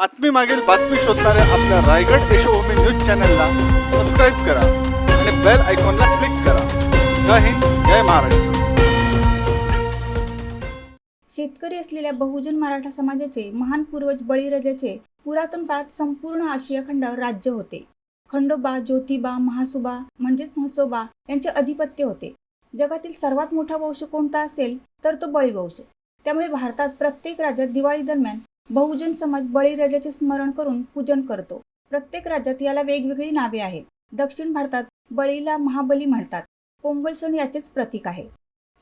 बातमी मागील बातमी शोधणाऱ्या आपल्या रायगड यशोभूमी न्यूज चॅनलला सबस्क्राईब करा आणि बेल आयकॉनला क्लिक करा. जय हिंद जय महाराष्ट्र. शेतकरी असलेल्या बहुजन मराठा समाजाचे महान पूर्वज बळीराजाचे पुरातन काळात संपूर्ण आशिया खंडावर राज्य होते. खंडोबा ज्योतिबा महासुबा म्हणजेच म्हसोबा यांचे अधिपत्य होते. जगातील सर्वात मोठा वंश कोणता असेल तर तो बळीवंश. त्यामुळे भारतात प्रत्येक राज्यात दिवाळी दरम्यान बहुजन समाज बळीराजाचे स्मरण करून पूजन करतो. प्रत्येक राज्यात याला वेगवेगळी नावे आहेत. दक्षिण भारतात बळीला महाबली म्हणतात. पोंगल सण याचेच प्रतीक आहे.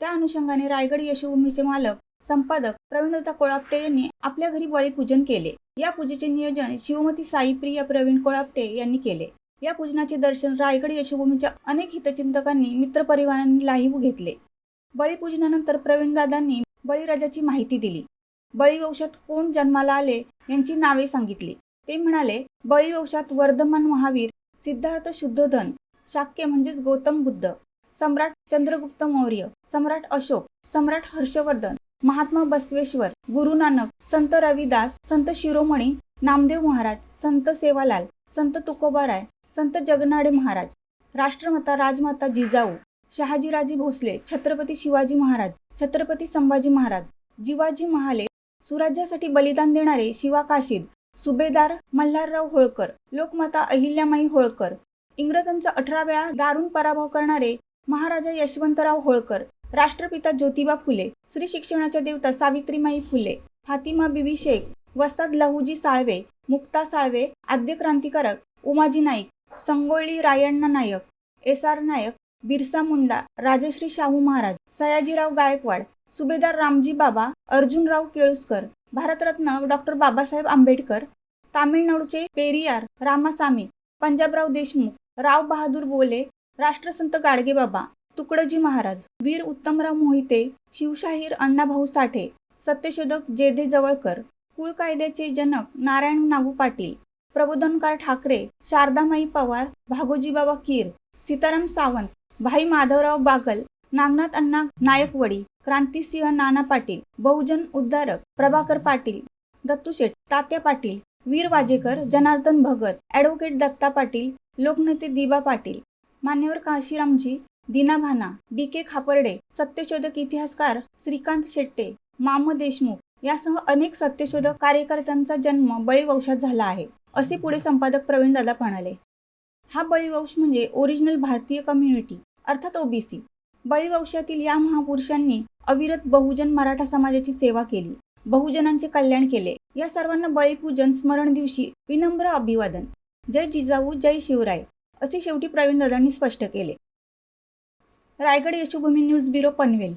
त्या अनुषंगाने रायगड यशोभूमीचे मालक संपादक प्रवीणदत्ता कोळापटे यांनी आपल्या घरी बळीपूजन केले. या पूजेचे नियोजन शिवमती साईप्रिया प्रवीण कोळापटे यांनी केले. या पूजनाचे दर्शन रायगड यशोभूमीच्या अनेक हितचिंतकांनी मित्रपरिवारांनी लाईव्ह घेतले. बळीपूजनानंतर प्रवीणदादांनी बळीराजाची माहिती दिली. बळीवंशात कोण जन्माला आले यांची नावे सांगितली. ते म्हणाले बळीवंशात वर्धमान महावीर सिद्धार्थ शुद्धोधन शाक्य म्हणजेच गौतम बुद्ध सम्राट चंद्रगुप्त मौर्य सम्राट अशोक सम्राट हर्षवर्धन महात्मा बसवेश्वर गुरु नानक संत रविदास संत शिरोमणी नामदेव महाराज संत सेवालाल संत तुकोबाराय संत जगनाडे महाराज राष्ट्रमाता राजमाता जिजाऊ शहाजीराजे भोसले छत्रपती शिवाजी महाराज छत्रपती संभाजी महाराज जिवाजी महाले सुराज्यासाठी बलिदान देणारे शिवा काशीद सुभेदार मल्हारराव होळकर लोकमाता अहिल्यामाई होळकर इंग्रजांचा अठरा वेळा दारुण पराभव करणारे महाराजा यशवंतराव होळकर राष्ट्रपिता ज्योतिबा फुले श्री शिक्षणाच्या देवता सावित्रीमाई फुले फातिमा बिबी शेख वसाद लहुजी साळवे मुक्ता साळवे आद्य क्रांतिकारक Umaji Naik Sangolli Rayanna Nayak S R Nayak Birsa Munda Rajarshi Shahu Maharaj Sayajirao Gaikwad Subedar Ramji Baba Arjunrao Keluskar Bharat Ratna doctor Babasaheb Ambedkar तामिळनाडूचे पेरियार रामासामी पंजाबराव देशमुख राव बहादूर बोले राष्ट्रसंत गाडगेबाबा तुकडजी महाराज वीर उत्तमराव मोहिते शिवशाहीर अण्णाभाऊ साठे सत्यशोधक जेधे जवळकर कुळ कायद्याचे जनक नारायण नागू पाटील प्रबोधनकार ठाकरे शारदामाई पवार भागोजीबाबा कीर सीताराम सावंत भाई माधवराव बागल नागनाथ अण्णा नायकवडी क्रांतीसिंह नाना पाटील बहुजन उद्धारक प्रभाकर पाटील दत्तूशेठ तात्या पाटील वीर वाजेकर जनार्दन भगत ॲडव्होकेट दत्ता पाटील लोकनेते दिबा पाटील मान्यवर काशीरामजी दीना भाना डी के खापर्डे सत्यशोधक इतिहासकार श्रीकांत शेट्टे माम देशमुख यासह अनेक सत्यशोधक कार्यकर्त्यांचा जन्म बळीवंशात झाला आहे असे पुढे संपादक प्रवीण दादा म्हणाले. हा बळीवंश म्हणजे ओरिजिनल भारतीय कम्युनिटी. अर्थात ओबीसी. बळीवंशातील या महापुरुषांनी अविरत बहुजन मराठा समाजाची सेवा केली. बहुजनांचे कल्याण केले. या सर्वांना बळीपूजन स्मरण दिवशी विनम्र अभिवादन. जय जिजाऊ जय शिवराय असे शेवटी प्रवीण दादांनी स्पष्ट केले. Raigad Yashobhumi news bureau Panvel.